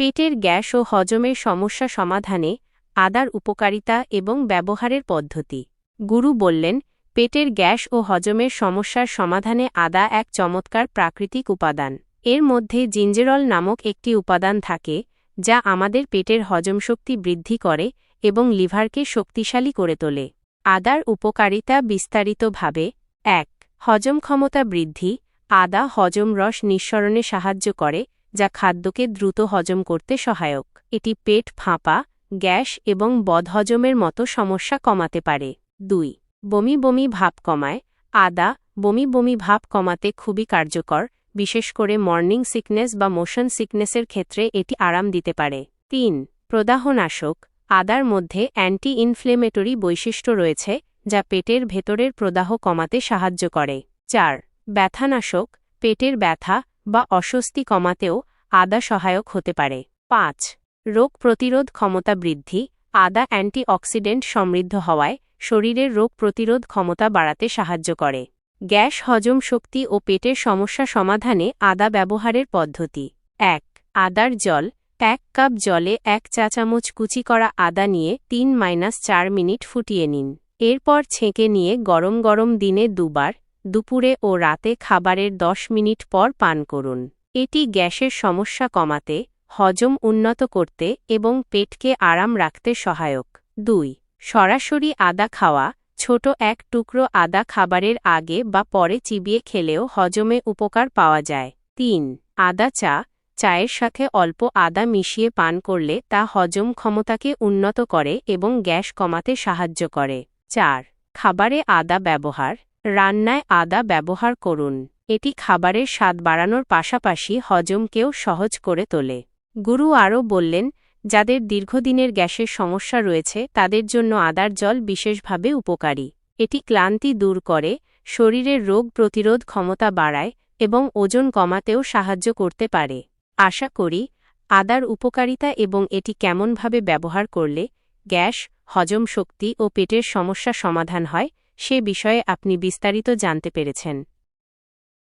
পেটের গ্যাস ও হজমের সমস্যা সমাধানে আদার উপকারিতা এবং ব্যবহারের পদ্ধতি। গুরু বললেন, পেটের গ্যাস ও হজমের সমস্যার সমাধানে আদা এক চমৎকার প্রাকৃতিক উপাদান। এর মধ্যে জিঞ্জেরল নামক একটি উপাদান থাকে, যা আমাদের পেটের হজম শক্তি বৃদ্ধি করে এবং লিভারকে শক্তিশালী করে তোলে। আদার উপকারিতা বিস্তারিতভাবে, এক, হজম ক্ষমতা বৃদ্ধি, আদা হজম রস নিঃসরণে সাহায্য করে যা খাদ্যকে দ্রুত হজম করতে সহায়ক। এটি পেট ফাঁপা, গ্যাস এবং বদহজমের মতো সমস্যা কমাতে পারে। দুই, বমি বমি ভাব কমায়। আদা, বমি বমি ভাব কমাতে খুবই কার্যকর, বিশেষ করে মর্নিং সিকনেস বা মোশন সিকনেসের ক্ষেত্রে এটি আরাম দিতে পারে। তিন, প্রদাহনাশক। আদার মধ্যে অ্যান্টি ইনফ্লেমেটরি বৈশিষ্ট্য রয়েছে, যা পেটের ভেতরের প্রদাহ কমাতে সাহায্য করে। চার, ব্যথানাশক। পেটের ব্যথা বা অস্বস্তি কমাতেও আদা সহায়ক হতে পারে। পাঁচ, রোগ প্রতিরোধ ক্ষমতা বৃদ্ধি। আদা অ্যান্টিঅক্সিডেন্ট সমৃদ্ধ হওয়ায় শরীরের রোগ প্রতিরোধ ক্ষমতা বাড়াতে সাহায্য করে। গ্যাস হজম শক্তি ও পেটের সমস্যা সমাধানে আদা ব্যবহারের পদ্ধতি। এক, আদার জল। এক কাপ জলে এক চা চামচ কুচি করা আদা নিয়ে তিন মাইনাস চার মিনিট ফুটিয়ে নিন। এরপর ছেঁকে নিয়ে গরম গরম দিনে দুবার দুপুরে ও রাতে খাবারের দশ মিনিট পর পান করুন। এটি গ্যাসের সমস্যা কমাতে, হজম উন্নত করতে এবং পেটকে আরাম রাখতে সহায়ক। দুই, সরাসরি আদা খাওয়া, ছোট এক টুকরো আদা খাবারের আগে বা পরে চিবিয়ে খেলেও হজমে উপকার পাওয়া যায়। তিন, আদা চা, চায়ের সাথে অল্প আদা মিশিয়ে পান করলে তা হজম ক্ষমতাকে উন্নত করে এবং গ্যাস কমাতে সাহায্য করে। চার, খাবারে আদা ব্যবহার রান্নায় আদা ব্যবহার করুন। এটি খাবারের স্বাদ বাড়ানোর পাশাপাশি হজমকেও সহজ করে তোলে। গুরু আরও বললেন, যাদের দীর্ঘদিনের গ্যাসের সমস্যা রয়েছে, তাদের জন্য আদার জল বিশেষভাবে উপকারী। এটি ক্লান্তি দূর করে, শরীরের রোগ প্রতিরোধ ক্ষমতা বাড়ায় এবং ওজন কমাতেও সাহায্য করতে পারে। আশা করি, আদার উপকারিতা এবং এটি কেমনভাবে ব্যবহার করলে গ্যাস, হজম শক্তি ও পেটের সমস্যা সমাধান হয় সে বিষয়ে আপনি বিস্তারিত জানতে পেরেছেন।